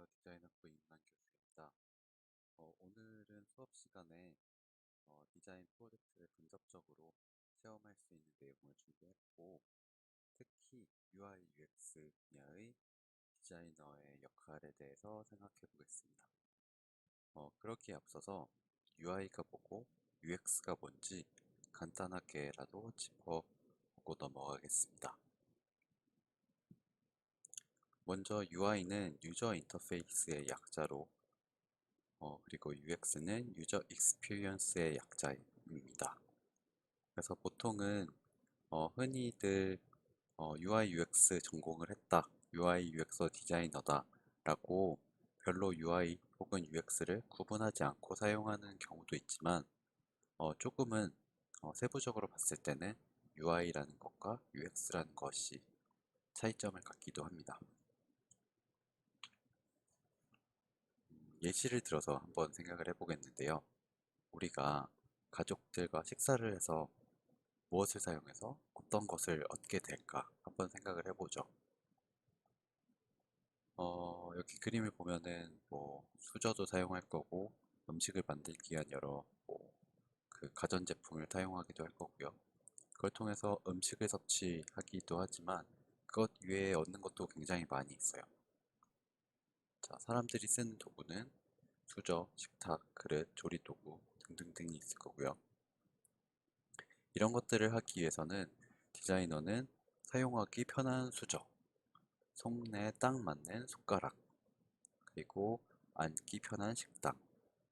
안녕하세요. 디자인학부 임만 교수입니다. 어, 오늘은 수업 시간에 어, 디자인 프로젝트를 간접적으로 체험할 수 있는 내용을 준비했고 특히 UI, UX 분야의 디자이너의 역할에 대해서 생각해 보겠습니다. 어, 그렇기에 앞서서 UI가 뭐고 UX가 뭔지 간단하게라도 짚어보고 넘어가겠습니다. 먼저 UI는 유저 인터페이스의 약자로 어, 그리고 UX는 유저 익스피리언스의 약자입니다. 그래서 보통은 어, 흔히들 어, UI UX 전공을 했다, UI UX 디자이너다 라고 별로 UI 혹은 UX를 구분하지 않고 사용하는 경우도 있지만 어, 조금은 어, 세부적으로 봤을 때는 UI라는 것과 UX라는 것이 차이점을 갖기도 합니다. 예시를 들어서 한번 생각을 해보겠는데요. 우리가 가족들과 식사를 해서 무엇을 사용해서 어떤 것을 얻게 될까 한번 생각을 해보죠. 어, 여기 그림을 보면은 뭐 수저도 사용할 거고 음식을 만들기 위한 여러 뭐 그 가전제품을 사용하기도 할 거고요. 그걸 통해서 음식을 섭취하기도 하지만 그것 외에 얻는 것도 굉장히 많이 있어요. 자, 사람들이 쓰는 도구는 수저, 식탁, 그릇, 조리도구 등등등이 있을 거고요. 이런 것들을 하기 위해서는 디자이너는 사용하기 편한 수저, 손에 딱 맞는 숟가락, 그리고 앉기 편한 식당,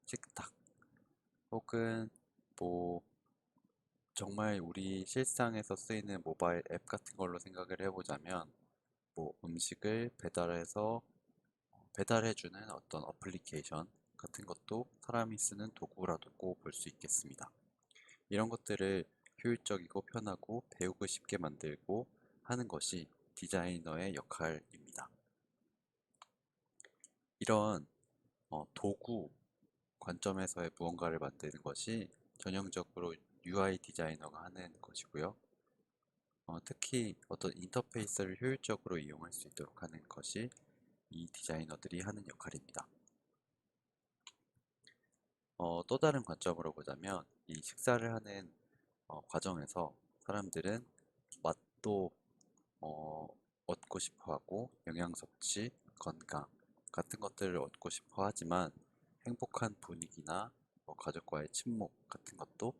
식탁, 혹은 뭐 정말 우리 실상에서 쓰이는 모바일 앱 같은 걸로 생각을 해보자면 뭐 음식을 배달해서 배달해주는 어떤 어플리케이션 같은 것도 사람이 쓰는 도구라고 볼 수 있겠습니다. 이런 것들을 효율적이고 편하고 배우고 쉽게 만들고 하는 것이 디자이너의 역할입니다. 이런 어, 도구 관점에서의 무언가를 만드는 것이 전형적으로 UI 디자이너가 하는 것이고요. 어, 특히 어떤 인터페이스를 효율적으로 이용할 수 있도록 하는 것이 이 디자이너들이 하는 역할입니다. 어, 또 다른 관점으로 보자면 이 식사를 하는 어, 과정에서 사람들은 맛도 어, 얻고 싶어 하고 영양 섭취, 건강 같은 것들을 얻고 싶어 하지만 행복한 분위기나 뭐 가족과의 친목 같은 것도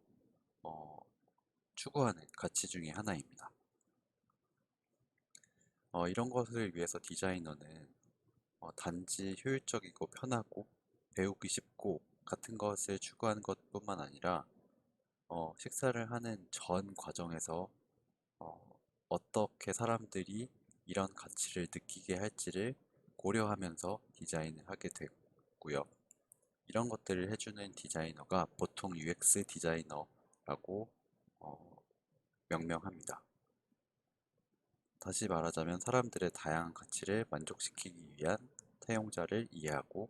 어, 추구하는 가치 중의 하나입니다. 어, 이런 것을 위해서 디자이너는 어, 단지 효율적이고 편하고 배우기 쉽고 같은 것을 추구하는 것뿐만 아니라 어, 식사를 하는 전 과정에서 어, 어떻게 사람들이 이런 가치를 느끼게 할지를 고려하면서 디자인을 하게 되고요. 이런 것들을 해주는 디자이너가 보통 UX 디자이너라고 어, 명명합니다. 다시 말하자면 사람들의 다양한 가치를 만족시키기 위한 사용자를 이해하고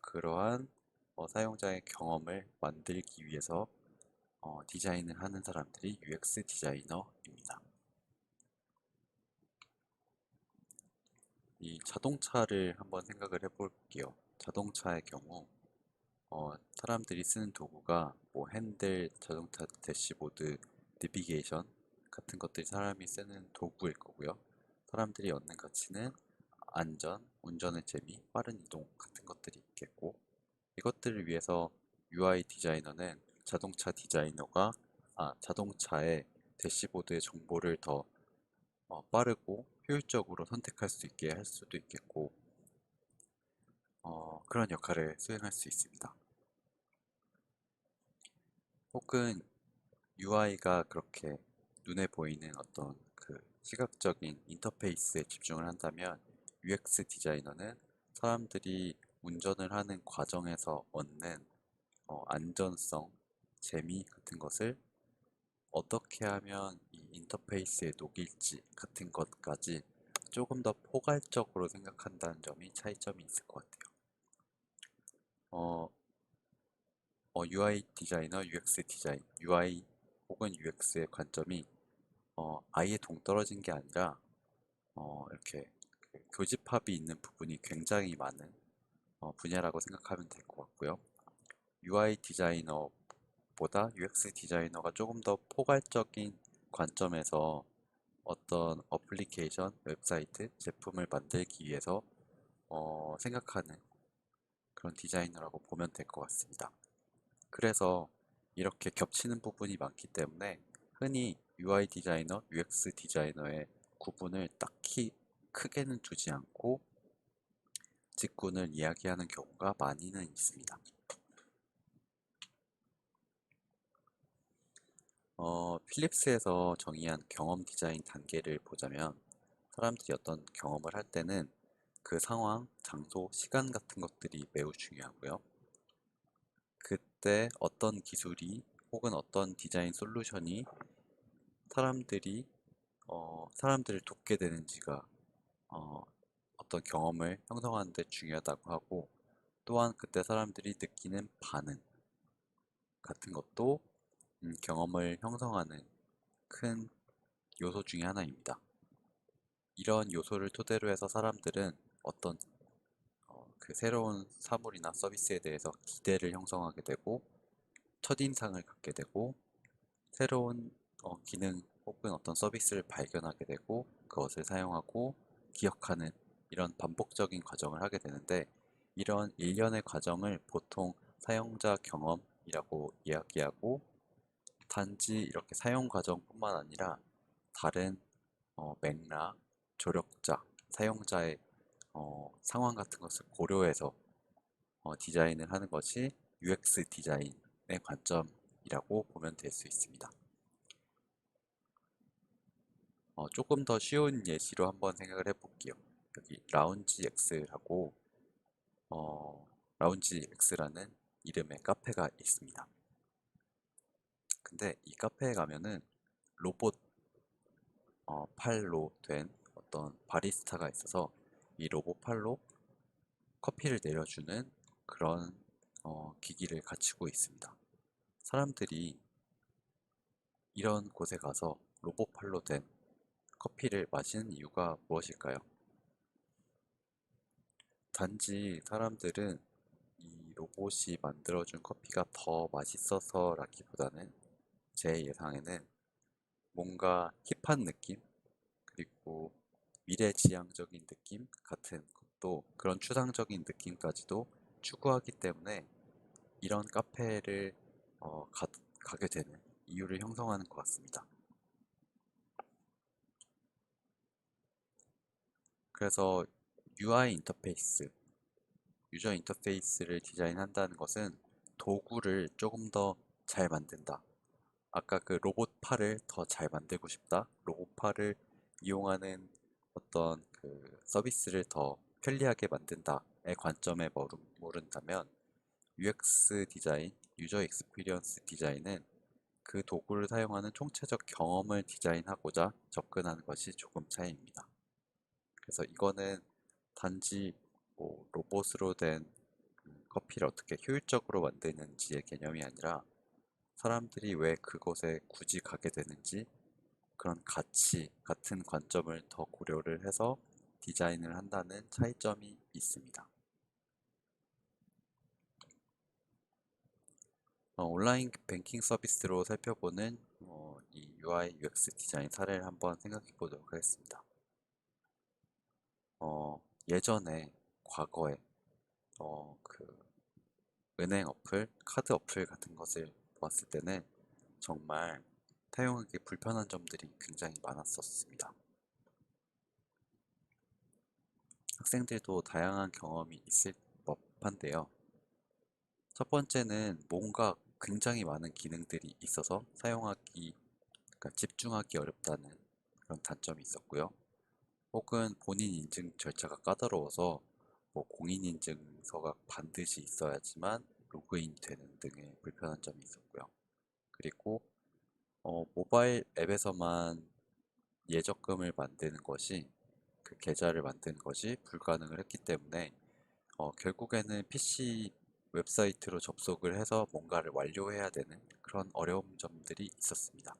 그러한 어, 사용자의 경험을 만들기 위해서 어, 디자인을 하는 사람들이 UX 디자이너입니다. 이 자동차를 한번 생각을 해볼게요. 자동차의 경우 어, 사람들이 쓰는 도구가 뭐 핸들, 자동차 대시보드, 내비게이션 같은 것들이 사람이 쓰는 도구일 거고요. 사람들이 얻는 가치는 안전, 운전의 재미, 빠른 이동 같은 것들이 있겠고 이것들을 위해서 UI 디자이너는 자동차 디자이너가 아, 자동차의 대시보드의 정보를 더 어, 빠르고 효율적으로 선택할 수 있게 할 수도 있겠고 어, 그런 역할을 수행할 수 있습니다. 혹은 UI가 그렇게 눈에 보이는 어떤 그 시각적인 인터페이스에 집중을 한다면 UX 디자이너는 사람들이 운전을 하는 과정에서 얻는 어, 안전성, 재미 같은 것을 어떻게 하면 이 인터페이스에 녹일지 같은 것까지 조금 더 포괄적으로 생각한다는 점이 차이점이 있을 것 같아요. 어, 어, UI 디자이너, UX 디자인, UI 혹은 UX의 관점이 어, 아예 동떨어진 게 아니라 어, 이렇게 그 교집합이 있는 부분이 굉장히 많은 어, 분야라고 생각하면 될 것 같고요. UI 디자이너보다 UX 디자이너가 조금 더 포괄적인 관점에서 어떤 어플리케이션, 웹사이트, 제품을 만들기 위해서 어, 생각하는 그런 디자이너라고 보면 될 것 같습니다. 그래서 이렇게 겹치는 부분이 많기 때문에 흔히 UI 디자이너, UX 디자이너의 구분을 딱히 크게는 두지 않고 직군을 이야기하는 경우가 많이는 있습니다. 어, 필립스에서 정의한 경험 디자인 단계를 보자면 사람들이 어떤 경험을 할 때는 그 상황, 장소, 시간 같은 것들이 매우 중요하고요. 그때 어떤 기술이 혹은 어떤 디자인 솔루션이 사람들이 어, 사람들을 돕게 되는지가 어, 어떤 경험을 형성하는 데 중요하다고 하고 또한 그때 사람들이 느끼는 반응 같은 것도 음, 경험을 형성하는 큰 요소 중에 하나입니다. 이런 요소를 토대로 해서 사람들은 어떤 어, 그 새로운 사물이나 서비스에 대해서 기대를 형성하게 되고 첫인상을 갖게 되고 새로운 어, 기능 혹은 어떤 서비스를 발견하게 되고 그것을 사용하고 기억하는 이런 반복적인 과정을 하게 되는데 이런 일련의 과정을 보통 사용자 경험이라고 이야기하고 단지 이렇게 사용 과정뿐만 아니라 다른 어, 맥락, 조력자, 사용자의 어, 상황 같은 것을 고려해서 어, 디자인을 하는 것이 UX 디자인의 관점이라고 보면 될 수 있습니다. 어, 조금 더 쉬운 예시로 한번 생각을 해볼게요. 여기 라운지 X라고 어, 라운지 X라는 이름의 카페가 있습니다. 근데 이 카페에 가면은 로봇 어, 팔로 된 어떤 바리스타가 있어서 이 로봇 팔로 커피를 내려주는 그런 어, 기기를 갖추고 있습니다. 사람들이 이런 곳에 가서 로봇 팔로 된 커피를 마시는 이유가 무엇일까요? 단지 사람들은 이 로봇이 만들어준 커피가 더 맛있어서라기보다는 제 예상에는 뭔가 힙한 느낌 그리고 미래지향적인 느낌 같은 것도 그런 추상적인 느낌까지도 추구하기 때문에 이런 카페를 어, 가, 가게 되는 이유를 형성하는 것 같습니다. 그래서 UI 인터페이스, 유저 인터페이스를 디자인한다는 것은 도구를 조금 더 잘 만든다. 아까 그 로봇 팔을 더 잘 만들고 싶다. 로봇 팔을 이용하는 어떤 그 서비스를 더 편리하게 만든다의 관점에 머무른다면 UX 디자인, 유저 익스피리언스 디자인은 그 도구를 사용하는 총체적 경험을 디자인하고자 접근하는 것이 조금 차이입니다. 그래서 이거는 단지 뭐 로봇으로 된 커피를 어떻게 효율적으로 만드는지의 개념이 아니라 사람들이 왜 그곳에 굳이 가게 되는지 그런 가치 같은 관점을 더 고려를 해서 디자인을 한다는 차이점이 있습니다. 어, 온라인 뱅킹 서비스로 살펴보는 어, 이 UI UX 디자인 사례를 한번 생각해 보도록 하겠습니다. 어, 예전에 과거에 어, 그 은행 어플, 카드 어플 같은 것을 보았을 때는 정말 사용하기 불편한 점들이 굉장히 많았었습니다. 학생들도 다양한 경험이 있을 법한데요. 첫 번째는 뭔가 굉장히 많은 기능들이 있어서 사용하기, 그러니까 집중하기 어렵다는 그런 단점이 있었고요. 혹은 본인 인증 절차가 까다로워서 뭐 공인인증서가 반드시 있어야지만 로그인 되는 등의 불편한 점이 있었고요. 그리고 어, 모바일 앱에서만 예적금을 만드는 것이 그 계좌를 만드는 것이 불가능을 했기 때문에 어, 결국에는 PC 웹사이트로 접속을 해서 뭔가를 완료해야 되는 그런 어려운 점들이 있었습니다.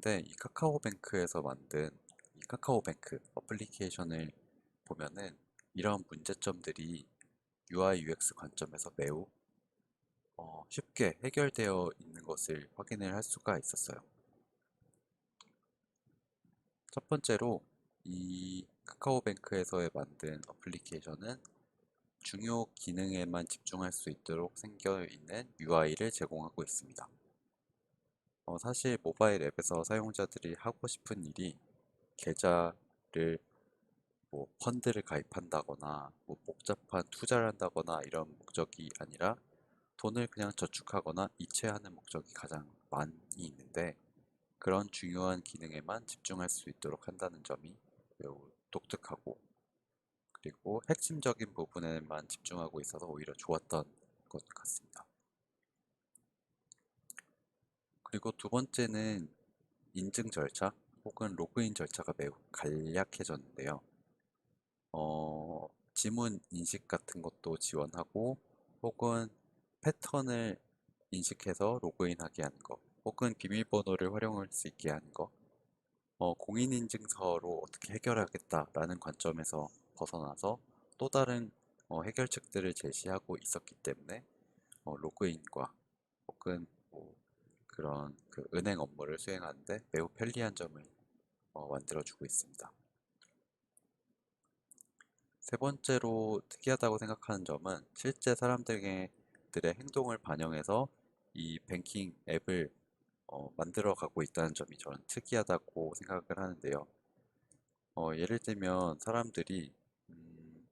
근데 이 카카오뱅크에서 만든 이 카카오뱅크 어플리케이션을 보면은 이런 문제점들이 UI UX 관점에서 매우 어, 쉽게 해결되어 있는 것을 확인을 할 수가 있었어요. 첫 번째로 이 카카오뱅크에서 만든 어플리케이션은 중요 기능에만 집중할 수 있도록 생겨 있는 UI를 제공하고 있습니다. 어, 사실 모바일 앱에서 사용자들이 하고 싶은 일이 계좌를 뭐 펀드를 가입한다거나 뭐 복잡한 투자를 한다거나 이런 목적이 아니라 돈을 그냥 저축하거나 이체하는 목적이 가장 많이 있는데 그런 중요한 기능에만 집중할 수 있도록 한다는 점이 매우 독특하고 그리고 핵심적인 부분에만 집중하고 있어서 오히려 좋았던 것 같습니다. 그리고 두 번째는 인증 절차 혹은 로그인 절차가 매우 간략해졌는데요. 어, 지문 인식 같은 것도 지원하고 혹은 패턴을 인식해서 로그인하게 하는 거 혹은 비밀번호를 활용할 수 있게 하는 거 어, 공인인증서로 어떻게 해결하겠다라는 관점에서 벗어나서 또 다른 어, 해결책들을 제시하고 있었기 때문에 어, 로그인과 혹은 뭐 그런 그 은행 업무를 수행하는데 매우 편리한 점을 어, 만들어주고 있습니다. 세 번째로 특이하다고 생각하는 점은 실제 사람들의 들의 행동을 반영해서 이 뱅킹 앱을 어, 만들어 가고 있다는 점이 저는 특이하다고 생각을 하는데요. 어, 예를 들면 사람들이 음,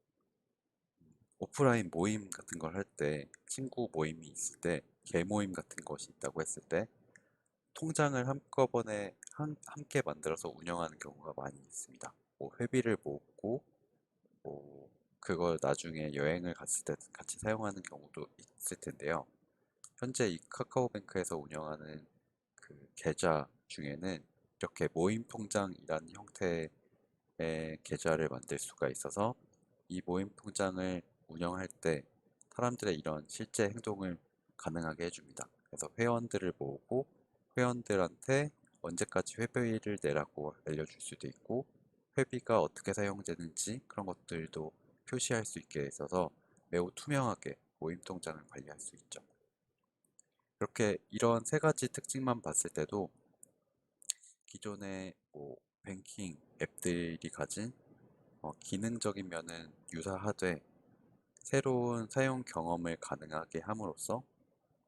오프라인 모임 같은 걸 할 때 친구 모임이 있을 때 개모임 같은 것이 있다고 했을 때 통장을 한꺼번에 한, 함께 만들어서 운영하는 경우가 많이 있습니다. 뭐 회비를 모으고 뭐 그걸 나중에 여행을 갔을 때 같이 사용하는 경우도 있을 텐데요. 현재 이 카카오뱅크에서 운영하는 그 계좌 중에는 이렇게 모임 통장이라는 형태의 계좌를 만들 수가 있어서 이 모임 통장을 운영할 때 사람들의 이런 실제 행동을 가능하게 해줍니다. 그래서 회원들을 모으고 회원들한테 언제까지 회비를 내라고 알려줄 수도 있고 회비가 어떻게 사용되는지 그런 것들도 표시할 수 있게 있어서 매우 투명하게 모임 통장을 관리할 수 있죠. 이렇게 이런 세 가지 특징만 봤을 때도 기존의 뭐 뱅킹 앱들이 가진 어, 기능적인 면은 유사하되 새로운 사용 경험을 가능하게 함으로써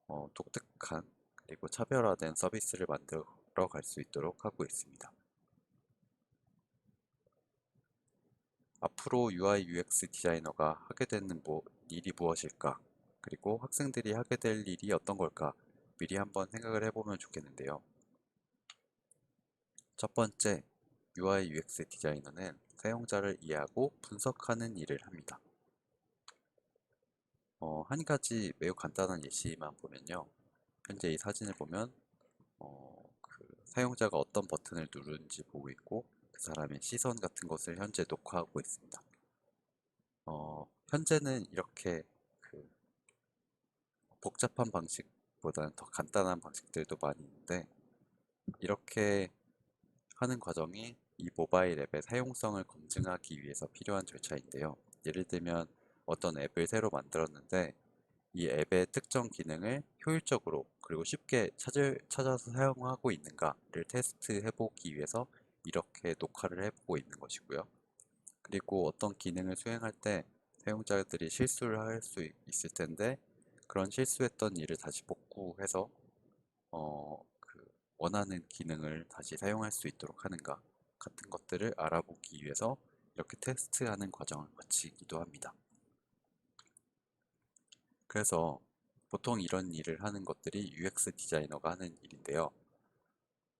어, 독특한 그리고 차별화된 서비스를 만들어 갈 수 있도록 하고 있습니다. 앞으로 UI UX 디자이너가 하게 되는 뭐 일이 무엇일까? 그리고 학생들이 하게 될 일이 어떤 걸까? 미리 한번 생각을 해보면 좋겠는데요. 첫 번째, UI UX 디자이너는 사용자를 이해하고 분석하는 일을 합니다. 어, 한 가지 매우 간단한 예시만 보면요. 현재 이 사진을 보면 어, 그 사용자가 어떤 버튼을 누르는지 보고 있고 그 사람의 시선 같은 것을 현재 녹화하고 있습니다. 어, 현재는 이렇게 그 복잡한 방식보다는 더 간단한 방식들도 많이 있는데 이렇게 하는 과정이 이 모바일 앱의 사용성을 검증하기 위해서 필요한 절차인데요. 예를 들면 어떤 앱을 새로 만들었는데 이 앱의 특정 기능을 효율적으로 그리고 쉽게 찾을, 찾아서 사용하고 있는가를 테스트 해 보기 위해서 이렇게 녹화를 해보고 있는 것이고요. 그리고 어떤 기능을 수행할 때 사용자들이 실수를 할 수 있을 텐데 그런 실수했던 일을 다시 복구해서 어, 그 원하는 기능을 다시 사용할 수 있도록 하는가 같은 것들을 알아보기 위해서 이렇게 테스트하는 과정을 거치기도 합니다. 그래서 보통 이런 일을 하는 것들이 UX 디자이너가 하는 일인데요.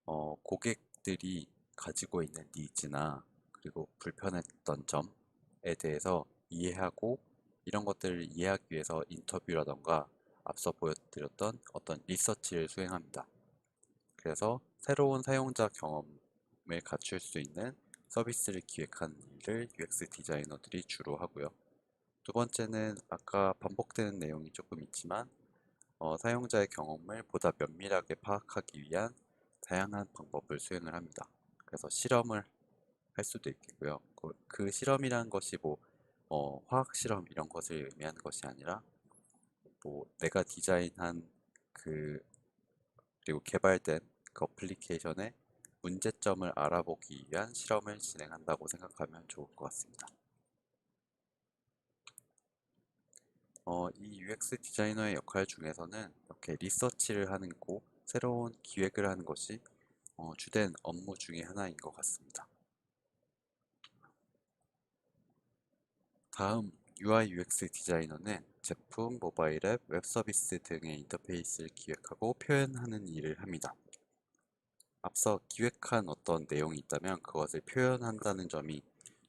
어, 고객들이 가지고 있는 니즈나 그리고 불편했던 점에 대해서 이해하고 이런 것들을 이해하기 위해서 인터뷰라던가 앞서 보여드렸던 어떤 리서치를 수행합니다. 그래서 새로운 사용자 경험을 갖출 수 있는 서비스를 기획하는 일을 UX 디자이너들이 주로 하고요. 두 번째는 아까 반복되는 내용이 조금 있지만 어, 사용자의 경험을 보다 면밀하게 파악하기 위한 다양한 방법을 수행을 합니다. 그래서 실험을 할 수도 있겠고요. 그, 그 실험이라는 것이 뭐 어, 화학 실험 이런 것을 의미하는 것이 아니라 뭐 내가 디자인한 그 그리고 개발된 그 어플리케이션의 문제점을 알아보기 위한 실험을 진행한다고 생각하면 좋을 것 같습니다. 어, 이 UX 디자이너의 역할 중에서는 이렇게 리서치를 하는 거, 새로운 기획을 하는 것이 어, 주된 업무 중의 하나인 것 같습니다. 다음 UI UX 디자이너는 제품, 모바일 앱, 웹 서비스 등의 인터페이스를 기획하고 표현하는 일을 합니다. 앞서 기획한 어떤 내용이 있다면 그것을 표현한다는 점이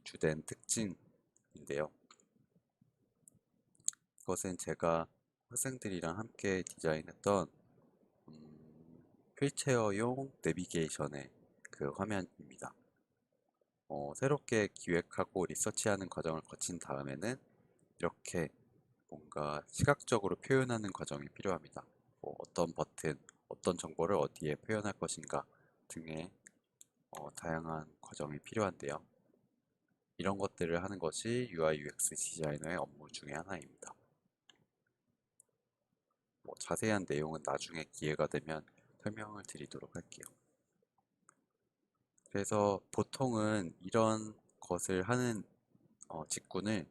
주된 특징인데요. 그것은 제가 학생들이랑 함께 디자인했던 음, 휠체어용 내비게이션의 그 화면입니다. 어, 새롭게 기획하고 리서치하는 과정을 거친 다음에는 이렇게 뭔가 시각적으로 표현하는 과정이 필요합니다. 뭐 어떤 버튼, 어떤 정보를 어디에 표현할 것인가 등의 어, 다양한 과정이 필요한데요. 이런 것들을 하는 것이 UI UX 디자이너의 업무 중의 하나입니다. 뭐 자세한 내용은 나중에 기회가 되면 설명을 드리도록 할게요. 그래서 보통은 이런 것을 하는 어, 직군을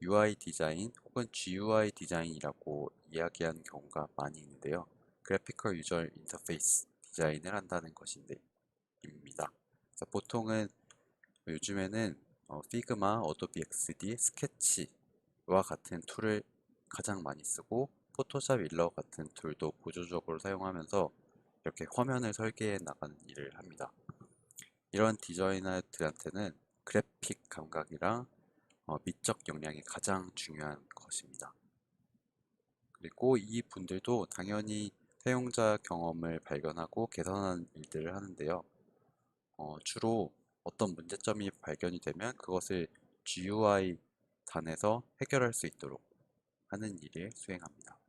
UI 디자인 혹은 GUI 디자인이라고 이야기하는 경우가 많이 있는데요. 그래피컬 유저 인터페이스 디자인을 한다는 것인데 입니다. 그래서 보통은 요즘에는 어, 피그마, 어도비 XD, 스케치와 같은 툴을 가장 많이 쓰고 포토샵 일러 같은 툴도 보조적으로 사용하면서 이렇게 화면을 설계해 나가는 일을 합니다. 이런 디자이너들한테는 그래픽 감각이랑 어, 미적 역량이 가장 중요한 것입니다. 그리고 이 분들도 당연히 사용자 경험을 발견하고 개선하는 일들을 하는데요. 어, 주로 어떤 문제점이 발견이 되면 그것을 GUI 단에서 해결할 수 있도록 하는 일을 수행합니다.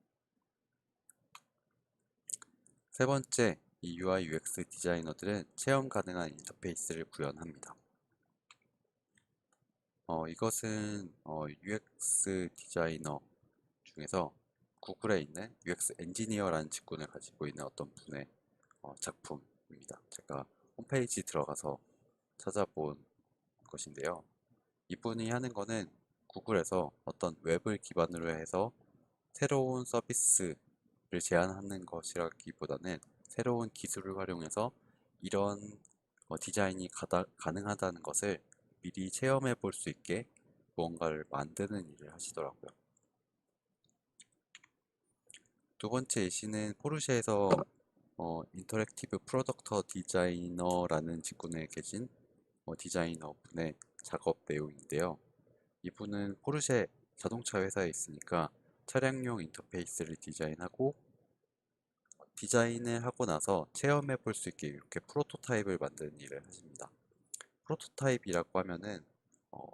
세 번째, 이 UI UX 디자이너들은 체험 가능한 인터페이스를 구현합니다. 어, 이것은 어, UX 디자이너 중에서 구글에 있는 UX 엔지니어라는 직군을 가지고 있는 어떤 분의 어, 작품입니다. 제가 홈페이지 들어가서 찾아본 것인데요. 이분이 하는 거는 구글에서 어떤 웹을 기반으로 해서 새로운 서비스 를 제안하는 것이라기보다는 새로운 기술을 활용해서 이런 어, 디자인이 가다, 가능하다는 것을 미리 체험해 볼 수 있게 무언가를 만드는 일을 하시더라고요. 두 번째 예시는 포르쉐에서 어, 인터랙티브 프로덕터 디자이너라는 직군에 계신 어, 디자이너 분의 작업 내용인데요. 이분은 포르쉐 자동차 회사에 있으니까 차량용 인터페이스를 디자인하고 디자인을 하고 나서 체험해 볼 수 있게 이렇게 프로토타입을 만드는 일을 하십니다. 프로토타입이라고 하면은 어,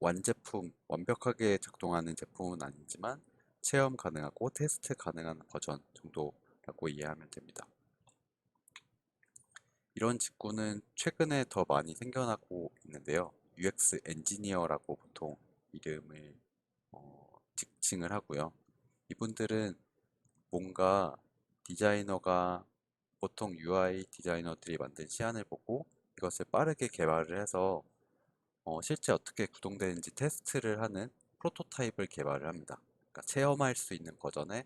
완제품, 완벽하게 작동하는 제품은 아니지만 체험 가능하고 테스트 가능한 버전 정도라고 이해하면 됩니다. 이런 직군은 최근에 더 많이 생겨나고 있는데요. UX 엔지니어라고 보통 이름을 어, 직칭을 하고요. 이분들은 뭔가 디자이너가 보통 UI 디자이너들이 만든 시안을 보고 이것을 빠르게 개발을 해서 어, 실제 어떻게 구동되는지 테스트를 하는 프로토타입을 개발을 합니다. 그러니까 체험할 수 있는 버전의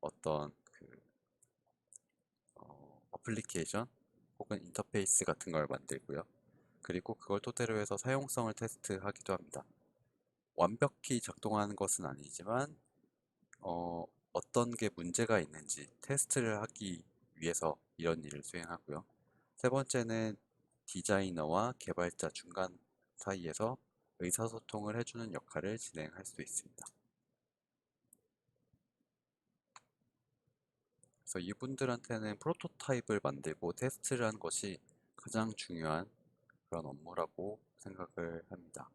어떤 그 어, 어플리케이션 혹은 인터페이스 같은 걸 만들고요. 그리고 그걸 토대로 해서 사용성을 테스트하기도 합니다. 완벽히 작동하는 것은 아니지만 어, 어떤 게 문제가 있는지 테스트를 하기 위해서 이런 일을 수행하고요. 세 번째는 디자이너와 개발자 중간 사이에서 의사소통을 해주는 역할을 진행할 수 있습니다. 그래서 이분들한테는 프로토타입을 만들고 테스트를 하는 것이 가장 중요한 그런 업무라고 생각을 합니다.